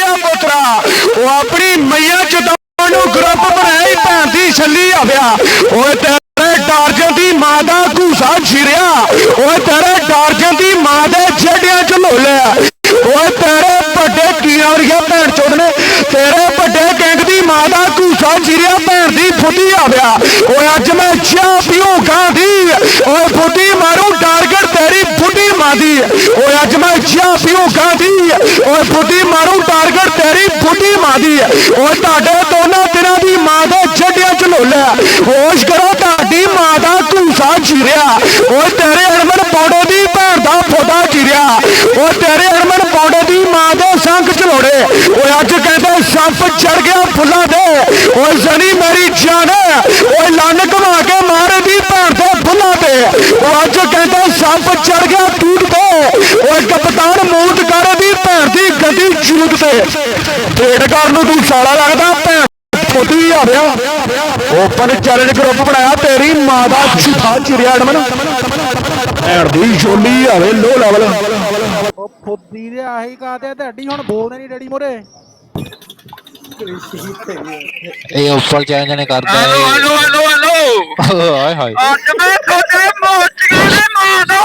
ਗਿਆ ਪੁੱਤਰਾ। ਉਹ ਆਪਣੀ ਮਈਆਂ ਚਦਾਂ ਨੂੰ ਗਰੁੱਪ ਬਣਾਇਆ ਹੀ ਭੈਣ ਦੀ ਛੱਲੀ ਆਵਿਆ ਓਏ ਤੇਰੇ ਡਾਰਜਨ ਦੀ ਮਾਂ ਦਾ ਘੂਸਾ ਛਿਰਿਆ ਓਏ ਤੇਰੇ ਡਾਰਜਨ ਦੀ ਮਾਂ ਦੇ ਛੇੜਿਆਂ ਚ ਲੋਲਿਆ। ਓਏ ਤੇਰੇ ਵੱਡੇ ਕੀਆਂ ਵਰਗੇ ਭੈਣ ਚੋਦ ਨੇ। ਤੇਰੇ ਵੱਡੇ ਗੈਂਗ ਦੀ ਮਾਂ ਦਾ ਘੂਸਾ ਛਿਰਿਆ ਭੈਣ ਦੀ ਫੁੱਦੀ ਆਵਿਆ। ਓਏ ਅੱਜ ਮੈਂ ਚਾਹ ਪੀਉ ਗਾਂਧੀ ਓਏ ਫੁੱਦੀ ਮਾਰੂ ਟਾਰਗੇਟ ਤੇਰੀ ਫੁੱਦੀ ਮਾਂ ਦੀ। ਓਏ ਅੱਜ ਮੈਂ ਚਾਹ ਪੀਉ ਗਾਂਧੀ ਓਏ ਫੁੱਦੀ ਮਾਰੂ ਟਾਰਗੇਟ ਤੇਰੀ ਫੁੱਦੀ ਮਾਂ ਦੀ। ਓਏ ਤੁਹਾਡੇ ਦੋਨਾਂ ਦਿਨਾਂ ਦੀ ਮਾਂ ਦੇ ਛੱਡਿਆ ਚ ਲੋਲਿਆ ਹੋਸ਼ ਕਰੋ, ਤੁਹਾਡੀ ਮਾਂ ਦਾ ਘੂਸਾ ਚੀਰਿਆ। ਓਏ ਤੇਰੇ ਪੌੜੇ ਦੀ ਭੈਣ ਦਾ ਫੋਟਾ ਚੀਰਿਆ। ਓਏ ਤੇਰੇ ਹਰਮਨ ਪੌੜੇ ਦੀ ਮਾਂ ਦੇ ਸੰਗ ਚਲੋੜੇ ਓਏ ਅੱਜ ਕਹਿੰਦੇ, ਸੱਪ ਚੜ ਗਿਆ ਫੁੱਲਾਂ ਦੇ। ਓਏ ਜ਼ਨੀ ਮੇਰੀ ਜਾਨ ਓਏ ਲੰਨ ਘਵਾ ਕੇ ਮਾਰੇ ਦੀ ਭੈਣ ਦੇ ਫੁੱਲਾਂ ਤੇ। ਉਹ ਅੱਜ ਕਹਿੰਦੇ, ਸੱਪ ਚੜ ਗਿਆ ਟੂਟ ਤੇ। ਓਏ ਕਪਤਾਨ ਮੂਤ ਕਰ ਦੀ ਭੈਣ ਦੀ ਗੱਡੀ ਚੂਤ ਤੇ। ਢੇਡ ਕਰਨ ਨੂੰ ਤੂੰ ਸਾਲਾ ਲੱਗਦਾ, ਭੈਣ ਰਿਹਾ ਓਪਨ ਚੈਲੰਜ ਗਰੁੱਪ ਬਣਾਇਆ ਤੇਰੀ ਮਾਂ ਦਾ ਛੁਪਾ ਚਿਰਿਆ ਅੜਮਨ। ਭੈਣ ਦੀ ਛੋਲੀ ਆਵੇ ਲੋ ਲੈਵਲ। ਉਹ ਫੁੱਦੀ ਦੇ ਆਹੀ ਕਾਤੇ ਤੁਹਾਡੀ ਹੁਣ ਬੋਲਦੇ ਨਹੀਂ ਡੈਡੀ ਮੋਰੇ। ਇਹ ਉੱਪਰ ਚੈਨਲ ਨੇ ਕਰਦਾ ਹੈਲੋ ਹੈਲੋ ਹੈਲੋ ਹੈਲੋ ਹਾਏ ਹਾਏ। ਅੱਜ ਮੈਂ ਤੁਹਾਡੇ ਮੋਚੀਆਂ ਦੇ ਮਾਂ ਦਾ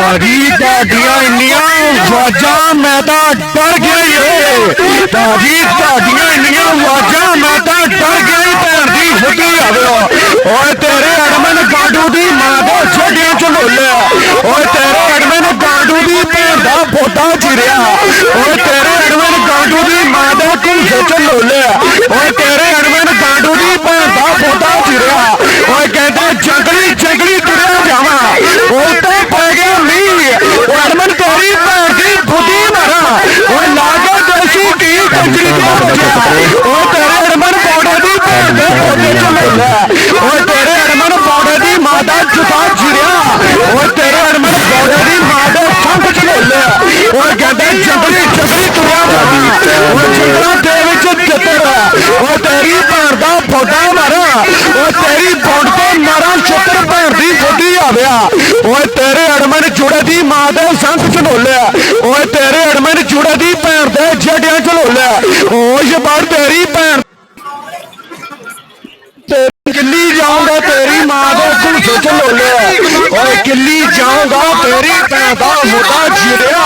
ਭਾਜੀ ਤੁਹਾਡੀਆਂ ਇੰਨੀਆਂ ਵਾਜਾਂ ਮੈਂ ਤਾਂ ਡਰ ਗਿਆ ਈ ਏ ਭਾਜੀ ਤੁਹਾਡੀਆਂ ਇੰਨੀਆਂ ਵਾਜਾਂ ਮੈਂ ਤਾਂ ਡਰ ਗਿਆ ਈ ਭੈਣ ਦੀ ਫੁੱਟੀ ਆਵੇ ਓਏ ਤੇਰੇ ਅੜਮਨ ਗਾਡੂ ਦੀ ਮਾਂ ਦੇ ਛੱਡਿਆਂ ਚ ਲੋਲਿਆ ਓਏ ਤੇਰੇ ਅੜਮਨ ਗਾਡੂ ਦੀ ਭੈਣ ਦਾ ਫੋਟਾ ਚਿਰਿਆ ਓਏ ਤੇਰੇ ਅੜਮਨ ਗਾਡੂ ਦੀ ਮਾਂ ਦੇ ਘੁੰਸੇ ਚ ਲੋਲਿਆ ਓਏ ਤੇਰੇ ਅੜਮਨ ਗਾਡੂ ਦੀ ਭੈਣ ਦਾ ਫੋਟਾ ਚਿਰਿਆ ਓਏ ਕਹਿੰਦਾ ਜੰਗਲੀ ਜੰਗਲੀ ਤੁਰਿਆ ਜਾਵਾਂ ਓਏ ਤੇ ਪੈ ਗਿਆ ਮੀਂਹ ਓਏ ਅੜਮਨ ਤੇਰੀ ਭੈਣ ਦੀ ਫੁੱਦੀ ਮਾਰਾਂ ਓਏ ਲਾਗਾ ਦੇਸੀ ਕੀ ਕੰਜਰੀ ਤੇ ਉਹ ਓਏ ਤੇਰੇ ਅੜਮਨ ਪੌੜੇ ਦੀ ਭੈਣ ਦੇ ਫੋਟੇ ਚ ਲੋਲਿਆ ਓਏ ਤੇਰੇ ਅੜਮਨ ਪੌੜੇ ਦੀ ਮਾਂ ਦਾ ਜੁਤਾ ਚਿਰਿਆ ਓਏ ਤੇਰੇ ਅੜਮਨ ਪੌੜੇ ਦੀ ਮਾਂ ਦੇ ਸੰਗ ਚ ਲੋਲਿਆ ਉਹ ਕਹਿੰਦਾ, ਜੰਗਲੀ ਜੰਗਲੀ ਤੁਰਿਆ ਜਾਵਾਂ ਓਏ ਜੰਗਲਾਂ ਦੇ ਵਿੱਚ ਤਿੱਤਰ ਉਹ ਤੇਰੀ ਭੈਣ ਦਾ ਫੋਟਾ ਮਾਰਾਂ ਓਏ ਤੇਰੀ ਬੌਂਡ ਤੇ ਮਾਰਾਂ ਛੱਤਰ ਭੈਣ ਦੀ ਫੁੱਦੀ ਓਏ ਤੇਰੇ ਅੜਮਨ ਜੁੜੇ ਦੀ ਮਾਂ ਦੇ ਸੰਗ ਚ ਲੋਲਿਆ ਓਏ ਤੇਰੇ ਅੜਮਨ ਜੁੜੇ ਦੀ ਭੈਣ ਦੇ ਜੜਿਆਂ ਚ ਲੋਲਿਆ ਹੋਸ਼ ਤੇਰੀ ਭੈਣ। ਤੇ ਕਿੱਲੀ ਜਾਊਂਗਾ, ਤੇਰੀ ਮਾਂ ਦੇ ਘੁੰਸੇ ਚ ਲੋਲਿਆ ਓਏ ਕਿੱਲੀ ਜਾਊਂਗਾ, ਤੇਰੀ ਭੈਣ ਦਾ ਮੋਢਾ ਜਿੜਿਆ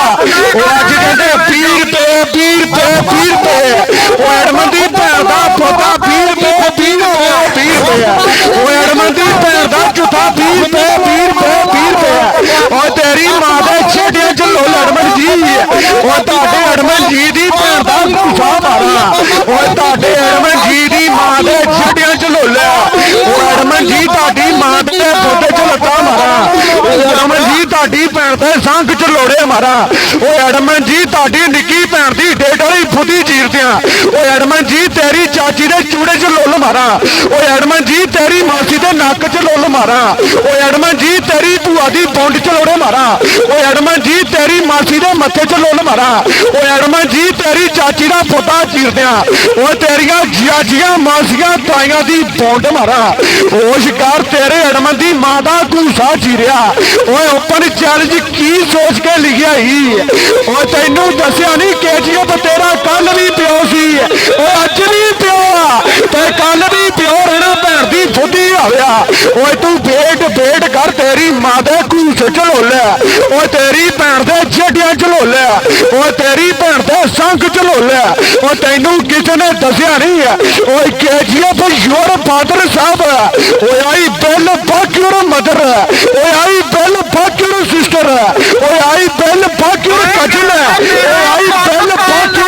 ਓ ਅੱਜ ਕਹਿੰਦੇ ਪੀਰ ਤੇ ਪੀਰ ਤੇ ਪੀਰ ਤੇ ਓ ਅੜਮਨ ਦੀ ਭੈਣ ਦਾ ਫੋਟਾ ਪੀਰ ਤੇ ਪੀਰ ਤੇ ਪੀਰ ਤੇ ਓ ਅੜਮਨ ਦੀ ਭੈਣ ਦਾ ਝੂਠਾ ਪੀਰ ਤੇ, ਪੀਰ ਤੇ ਪੀਰ ਤੇ ਤੇਰੀ ਮਾਂ ਦੇ ਛੇੜਿਆਂ ਚ ਲੋਲ ਜੀ। ਓ ਤੁਹਾਡੇ ਅੜਮਨ ਜੀ ਦੀ ਭੈਣ ਦਾ ਘੁਸਾ ਮਾਰਾ। ਓ ਤੁਹਾਡੇ ਅੜਮਨ ਜੀ ਦੀ ਮਾਂ ਦੇ ਛੇੜਿਆਂ ਚ ਲੋਲਿਆ ਓ ਅੜਮਨ ਜੀ, ਤੁਹਾਡੀ ਮਾਂ ਦੇ ਫੋਟੇ ਚ ਲੱਤਾਂ ਮਾਰਾ। ਓ ਅੜਮਨ ਜੀ, ਤੁਹਾਡੀ ਭੈਣ ਦੇ ਸੰਗ ਚ ਲੋੜੇ ਮਾਰਾ। ਓ ਅੜਮਨ ਜੀ, ਤੁਹਾਡੀ ਨਿੱਕੀ ਡੇਟ ਵਾਲੀ ਫੁੱਦੀ ਚੀਰਦਿਆਂ ਐਡਮਨ ਜੀ ਤੇਰੀ ਚਾਚੀ ਦੇ ਚੂੜੇ ਚ ਲੁੱਲ ਮਾਰਾ। ਓ ਅੜਮਨ ਜੀ ਤੇਰੀ ਮਾਸੀ ਦੇ ਨੱਕ ਚ ਲੁੱਲ ਮਾਰਾ। ਓ ਅੜਮਨ ਜੀ ਤੇਰੀ ਭੂਆ ਦੀ ਬੁੰਡ ਚ ਲੋੜੇ ਮਾਰਾ। ਓ ਅੜਮਨ ਜੀ ਤੇਰੀ ਮਾਸੀ ਦੇ ਮੱਥੇ ਚ ਲੁੱਲ ਮਾਰਾ। ਓ ਅੜਮਨ ਜੀ ਤੇਰੀ ਚਾਚੀ ਦਾ ਫੋਟਾ ਚੀਰਦਿਆਂ ਓ ਤੇਰੀਆਂ ਜਿਆਜੀਆਂ ਮਾਸੀਆਂ ਤਾਈਆਂ ਦੀ ਬੁੰਡ ਮਾਰਾ। ਹੋਸ਼ ਕਰ ਤੇਰੇ ਅੜਮਨ ਦੀ ਮਾਂ ਦਾ ਘੂਸਾ ਚੀਰਿਆ। ਓਏ ਓਪਨ ਚੈਲੰਜ ਕੀ ਸੋਚ ਕੇ ਲਿਖਿਆ ਹੀ ਓਏ ਤੈਨੂੰ ਦੱਸਿਆ ਨਹੀਂ ਕੇਜੀਐਫ ਤੇਰਾ ਕੱਲ ਵੀ ਪਿਓ ਸੀ ਓਏ ਅੱਜ ਵੀ ਪਿਓ ਆ ਤੇ ਕੱਲ ਵੀ ਪਿਓ ਰਹਿਣਾ ਭੈਣ ਦੀ ਫੁੱਦੀ ਆਵਿਆ ਓਏ ਤੂੰ ਵੇਟ ਵੇਟ ਕਰ ਤੇਰੀ ਮਾਂ ਦੇ ਘੂਸੇ ਝਲੋਲਿਆ। ਓਏ ਤੇਰੀ ਭੈਣ ਦੇ ਛੇੜਿਆਂ ਝਲੋਲਿਆ। ਓਏ ਤੇਰੀ ਭੈਣ ਦੇ ਸੰਗ ਝਲੋਲਿਆ। ਓਏ ਤੈਨੂੰ ਕਿਸੇ ਨੇ ਦੱਸਿਆ ਨਹੀਂ ਓਏ ਕੇਜੀਐਫ ਯੋਰ ਫਾਦਰ ਸਾਹਿਬ ਓਏ I will fuck your mother ਓਏ I will fuck your sister ਓਏ ਆਈ ਬਿੱਲ ਫੱਕ ਯੂਰ ਓਏ ਆਈ ਬਿੱਲ ਫੱਕ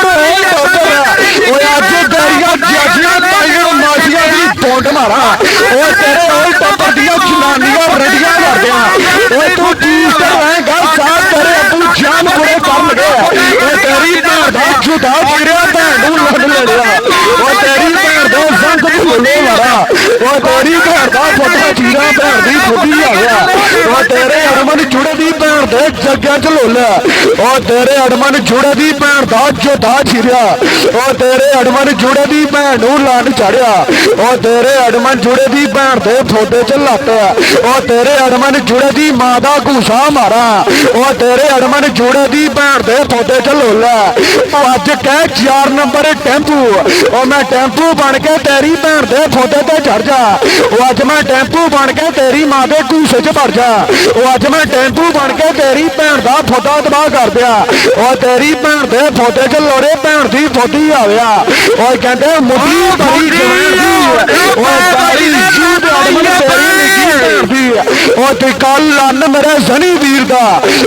ਓਏ ਅੱਜ ਤੇਰੀਆਂ ਜਾਜੀਆਂ ਤਾਈਆਂ ਮਾਸੀਆਂ ਦੀ ਬੋਂਡ ਮਾਰਾ। ਓਏ ਮੈਨੂੰ ਤਾਂ ਪੀੜਿਆ ਭੈਣ ਨੂੰ ਲੱਗ ਲੈਣਾ ਉਹ ਤੇਰੀ ਘਰ ਦਾ ਸੰਗ ਵੀ ਬੋਲੇ ਵਾਲਾ ਉਹ ਤੇਰੀ ਘਰ ਦਾ ਫੋਟਾ ਚੀਰਾ ਭੈਣ ਦੀ ਫੁੱਟੀ ਆ ਗਿਆ। ਉਹ ਤੇਰੇ ਅੜਮਨ ਜੁੜੇ ਦੀ ਭੈਣ ਦੇ ਜੱਗਿਆਂ ਚ ਲੋਲਾ। ਉਹ ਤੇਰੇ ਅੜਮਨ ਜੁੜੇ ਦੀ ਭੈਣ ਦਾ ਜੋਧਾ ਛਿਰਿਆ ਉਹ ਤੇਰੇ ਅੜਮਨ ਜੁੜੇ ਦੀ ਭੈਣ ਨੂੰ ਲੰਨ ਚੜਿਆ। ਉਹ ਤੇਰੇ ਅੜਮਨ ਜੁੜੇ ਦੀ ਭੈਣ ਦੇ ਫੋਟੇ ਚ ਲੱਟਿਆ ਉਹ ਤੇਰੇ ਅੜਮਨ ਜੁੜੇ ਦੀ ਮਾਂ ਦਾ ਘੂਸਾ ਮਾਰਾ ਉਹ ਤੇਰੇ ਅੜਮਨ ਜੁੜੇ ਦੀ ਭੈਣ ਦੇ ਫੋਟੇ ਚ ਲੋਲਾ। ਉਹ ਅੱਜ ਕਹਿ 4 ਨੰਬਰ ਟੈਂਪੂ। ਉਹ ਮੈਂ ਟੈਂਪੂ ਬਣ ਕੇ ਤੇਰੀ ਭੈਣ ਦੇ ਫੋਟੇ ਤੇ ਚੜ ਜਾ। ਉਹ ਅੱਜ ਮੈਂ ਟੈਂਪੂ ਬਣ ਕੇ ਤੇਰੀ ਮਾਂ ਦੇ ਘੂਸੇ 'ਚ ਭਰ ਜਾ। ਉਹ ਅੱਜ ਮੈਂ ਟੈਂਪੂ ਬਣ ਕੇ ਤੇਰੀ ਭੈਣ ਦਾ ਫੋਟਾ ਤਬਾਹ ਕਰ ਦਿਆ। ਉਹ ਤੇਰੀ ਭੈਣ ਦੇ ਫੋਟੇ 'ਚ ਲੋੜੇ ਭੈਣ ਦੀ ਫੋਟੀ ਆਵਿਆ। ਉਹ ਕਹਿੰਦੇ ਮੁੱਢੀ ਬੜੀ ਜਵਾਨ ਦੀ। ਉਹ ਤਾਰੀ ਜੂ ਦੇ ਅੜਮਨ ਤੇਰੀ ਨਿੱਕੀ ਭੈਣ ਦੀ ਉਹ ਲੰਨ ਮੇਰੇ ਜ਼ਨੀ ਵੀਰ ਦਾ।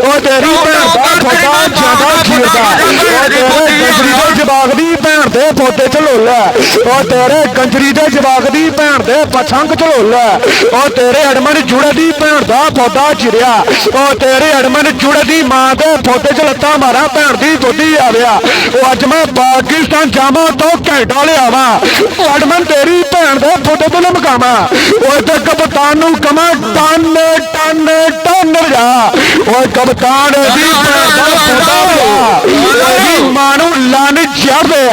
ਉਹ ਤੇਰੀ ਭੈਣ ਦਾ ਫੋਟਾ ਜ਼ਿਆਦਾ ਖੀਰਦਾ ਉਹ ਤੇਰੇ ਗੰਜਰੀ ਦੇ। ਜਵਾਗ ਦੀ ਭੈਣ ਦੇ ਫੋਟੇ 'ਚ ਲੋਲਾ ਉਹ ਤੇਰੇ ਗੰਜਰੀ ਦੇ ਜਵਾਗ ਦੀ ਭੈਣ ਦੇ ਪਛੰਗ 'ਚ ਲੋਲਾ ਉਹ ਤੇਰੇ ਅੜਮਨ ਜੁੜੇ ਦੀ ਭੈਣ ਦਾ ਫੋਟਾ ਚਿਰਿਆ। ਉਹ ਤੇਰੇ ਅੜਮਨ ਜੁੜੇ ਦੀ ਮਾਂ ਦੇ ਫੋਟੇ 'ਚ ਲੱਤਾਂ ਮਾਰਾਂ ਭੈਣ ਦੀ ਫੋਟੀ ਆਵਿਆ। ਉਹ ਅੱਜ ਮੈਂ ਪਾਕਿਸਤਾਨ ਜਾਵਾਂ ਤੋਂ ਘੰਟਾ ਲਿਆਵਾਂ। ਅੜਮਨ ਤੇਰੀ ਭੈਣ ਦੇ ਫੋਟੇ 'ਤੇ ਲਮਕਾਵਾਂ ਉਹ ਤੇ ਕਪਤਾਨ ਨੂੰ ਕਮਾ ਟਨ ਟਨ ਟਨ ਜਾ ਉਹ ਕਪਤਾਨ ਦੀ ਭੈਣ ਦਾ ਫੋਟਾ ਲਿਆ। ਉਹਦੀ ਮਾਂ ਨੂੰ ਲੰਨ ਚੜਦੇ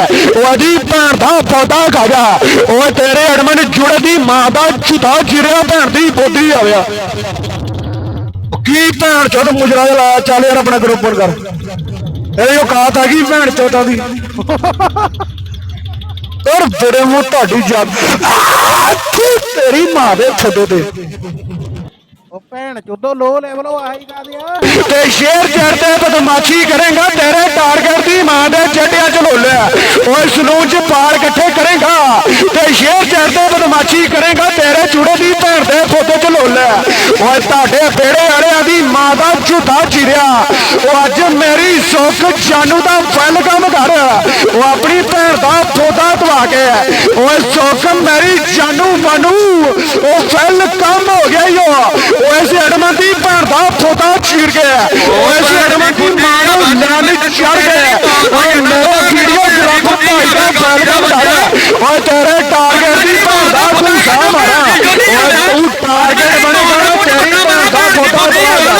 ਉਹਦੀ ਭੈਣ ਦਾ ਫੋਟਾ ਖਾ ਜਾ ਉਹ ਤੇਰੇ ਅੜਮਨ ਜੁੜੇ ਦੀ ਮਾਂ ਦਾ ਚੁਤਾ ਚਿਰਿਆ ਭੈਣ ਦੀ ਬੋਦੀ ਆਵਿਆ ਕੀ ਭੈਣ ਚੋਦ ਮੁਜਰਾ ਲਾਇਆ? ਚੱਲ ਯਾਰ ਆਪਣਾ ਗਰੁੱਪ ਬਣ ਕਰ। ਇਹ ਔਕਾਤ ਹੈਗੀ ਭੈਣ ਚੋਦਾਂ ਦੀ। ਔਰ ਬੜੇ ਮੂੰਹ ਤੁਹਾਡੀ ਜੱਗ ਤੇਰੀ ਮਾਂ ਦੇ ਫੋਟੋ ਤੇ? ਉਹ ਭੈਣ ਚੋਦੋ ਲੋ ਲੈਵਲ ਉਹ ਆਹੀ ਕਾਦੇ ਆ। ਤੇ ਸ਼ੇਰ ਚੜਦੇ ਬਦਮਾਸ਼ੀ ਕਰੇਗਾ, ਤੇਰੇ ਟਾਰਗੇਟ ਦੀ ਮਾਂ ਦੇ ਚੱਡਿਆਂ ਚ ਓਏ ਸਲੂਨ ਚ ਪਾਰ ਇਕੱਠੇ ਕਰੇਗਾ, ਤੇ ਸ਼ੇਰ ਚੜਦੇ ਬਦਮਾਸ਼ੀ ਕਰੇਗਾ, ਤੇਰੇ ਚੂੜੇ ਦੀ ਭੈਣ ਦੇ ਫੋਟੋ ਚ ਓਏ ਤੁਹਾਡੇ ਪੇੜੇ ਵਾਲਿਆਂ ਦੀ ਮਾਂ ਦਾ ਝੂਠਾ ਚਿਰਿਆ। ਉਹ ਅੱਜ ਮੇਰੀ ਸੁੱਖ ਜਾਨੂ ਦਾ ਫੈਲ ਕੰਮ ਕਰ ਉਹ ਆਪਣੀ ਭੈਣ ਦਾ ਫੋਟਾ ਧਵਾ ਕੇ ਓਏ ਸੁੱਖ ਮੇਰੀ ਜਾਨੂ ਮਨੂ ਉਹ ਫੈਲ ਕੰਮ ਹੋ ਗਿਆ ਈ ਉਹ ਉਹ ਇਸ ਦੀ ਭੈਣ ਦਾ ਫੋਟਾ ਚੀਰ ਗਿਆ ਉਹ ਇਸ ਅੜਮਨ ਦੀ ਮਾਂ ਨੂੰ ਲੰਨ ਚੜ ਗਿਆ ਓਏ ਮੇਰਾ ਵੀਡੀਓ ਗ੍ਰਾਫਰ ਭਾਈ ਦਾ ਫੈਲ ਕੰਮ ਕਰ ਓਏ ਤੇਰੇ ਟਾਰਗੇਟ ਦੀ ਭੈਣ ਦਾ ਭੂਸਾ ਮਾਰਾ ਓਏ ਤੂੰ ਟਾਰਗੇਟ ਬਣੇਗਾ ਤੇਰੀ ਭੈਣ ਦਾ ਫੋਟਾ ਧਵਾ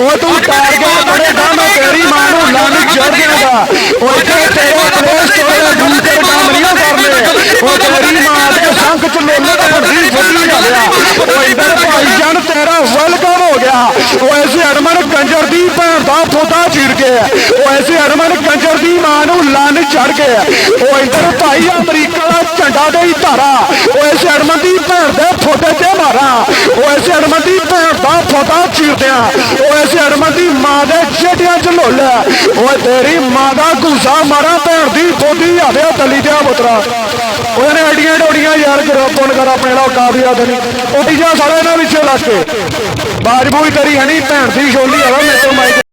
ਉਹ ਤੂੰ ਟਾਰਗੇਟ ਬਣੇਗਾ ਮੈਂ ਤੇਰੀ ਮਾਂ ਨੂੰ ਲੰਨ ਚੜ ਦੇਗਾ ਓਏ ਤੇ ਤੇਰੇ ਪਲੇ ਸਟੋਰ ਦੇ ਦੂਜੇ ਕੰਮ ਨਹੀਂ ਕਰਨੇ। ਉਹ ਤੇਰੀ ਮਾਂ ਦੇ ਸੰਖ ਚ ਲੋਲੇ ਦਾ ਵੱਡੀ ਫੁੱਲੀ ਲਿਆ ਉਹ ਇਧਰ ਭਾਈ ਜਾਨ ਤੇਰਾ ਵੈਲਕਮ ਹੋ ਕੰਜਰ ਦੀ ਭੈਣ ਦਾ ਫੋਟਾ ਚੀਰ ਕੇ ਉਹ ਐਸੇ ਅਰਮਨ ਕੰਜਰ ਦੀ ਮਾਂ ਨੂੰ ਲੰਨ ਚੜ ਕੇ ਉਹ ਇਧਰ ਭਾਈ ਅਮਰੀਕਾ ਦਾ ਝੰਡਾ ਦੇ ਧਾਰਾ। ਉਹ ਐਸੇ ਅਰਮਨ ਦੀ ਭੈਣ ਦੇ ਫੋਟੇ ਤੇ ਮਾਰਾ। ਉਹ ਐਸੇ ਅਰਮਨ ਦੀ ਭੈਣ ਦਾ ਫੋਟਾ ਚੀਰਦਿਆਂ। ਉਹ ਐਸੇ ਅਰਮਨ ਦੀ ਮਾਂ ਦੇ ਛੇਟਿਆਂ ਚ ਲੋਲਿਆ ਉਹ ਤੇਰੀ ਮਾਂ ਦਾ ਗੁੱਸਾ ਮਾਰਾ ਭੈਣ ਦੀ ਫੋਟੀ ਆਵੇ ਤਲੀ ਤੇ ਪੁੱਤਰਾ। ਉਹਨਾਂ ਨੇ ਐਡੀਆਂ ਡੋਡੀਆਂ ਯਾਰ ਗਰੋਪਨ ਕਰ ਆਪਣੇ ਨਾਲ ਕਾਬਿਆਤ ਨਹੀਂ ਉਹਦੀ ਜਾ ਸਾਲੇ ਇਹਨਾਂ ਵਿੱਚੋਂ ਲੱਗ ਕੇ। ਬਾਜਬੂਈ ਤੇਰੀ ਹਣੀ ਭੈਣ ਦੀ ਛੋਲੀ ਆਵਾ ਮੇਰੇ ਤੋਂ ਮਾਈਕ